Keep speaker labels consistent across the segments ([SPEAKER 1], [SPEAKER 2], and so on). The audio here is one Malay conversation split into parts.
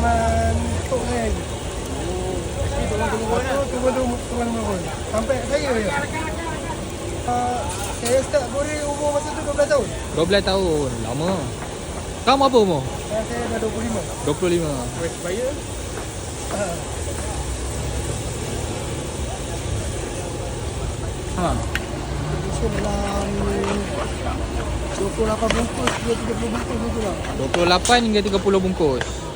[SPEAKER 1] zaman tok saya
[SPEAKER 2] lah.
[SPEAKER 1] Turun turun turun. Sampai saya je. Uh, saya start goreng umur masa tu 12 tahun.
[SPEAKER 3] 12 tahun. Lama. Kamu apa umur?
[SPEAKER 1] Dan saya dah 25.
[SPEAKER 3] 25.
[SPEAKER 2] West Buyer.
[SPEAKER 1] Uh,
[SPEAKER 3] Ha.
[SPEAKER 1] Dalam 28 bungkus, 30 bungkus tu lah.
[SPEAKER 3] 28 hingga 30 bungkus.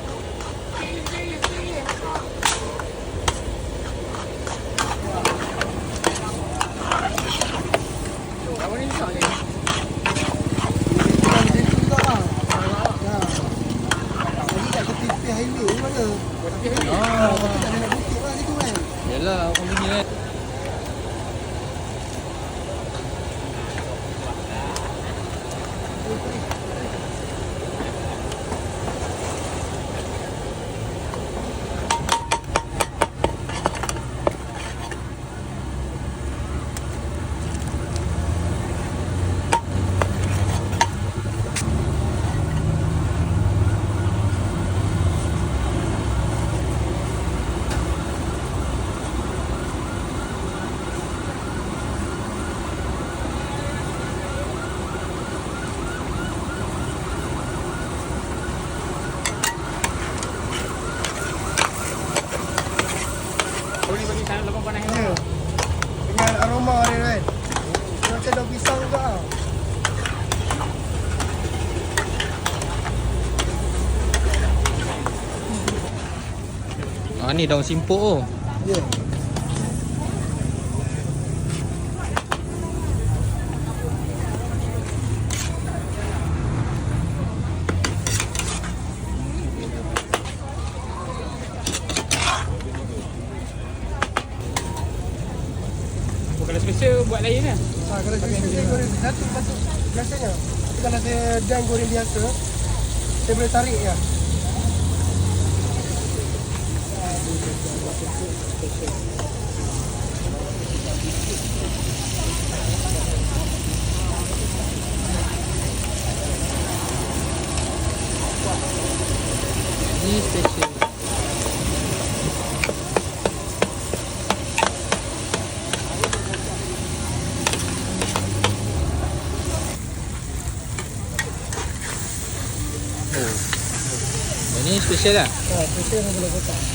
[SPEAKER 1] Nagisang. Ah,
[SPEAKER 2] ni
[SPEAKER 1] daun
[SPEAKER 3] simpuk
[SPEAKER 1] oh.
[SPEAKER 2] Yeah. Special buat lain lah.
[SPEAKER 1] Ha, kalau saya saya goreng satu masuk biasanya. Tapi kalau saya dan goreng biasa, saya boleh tarik ya.
[SPEAKER 3] Ni special. Oh. Ini special lah.
[SPEAKER 1] Ha, saya boleh kotak.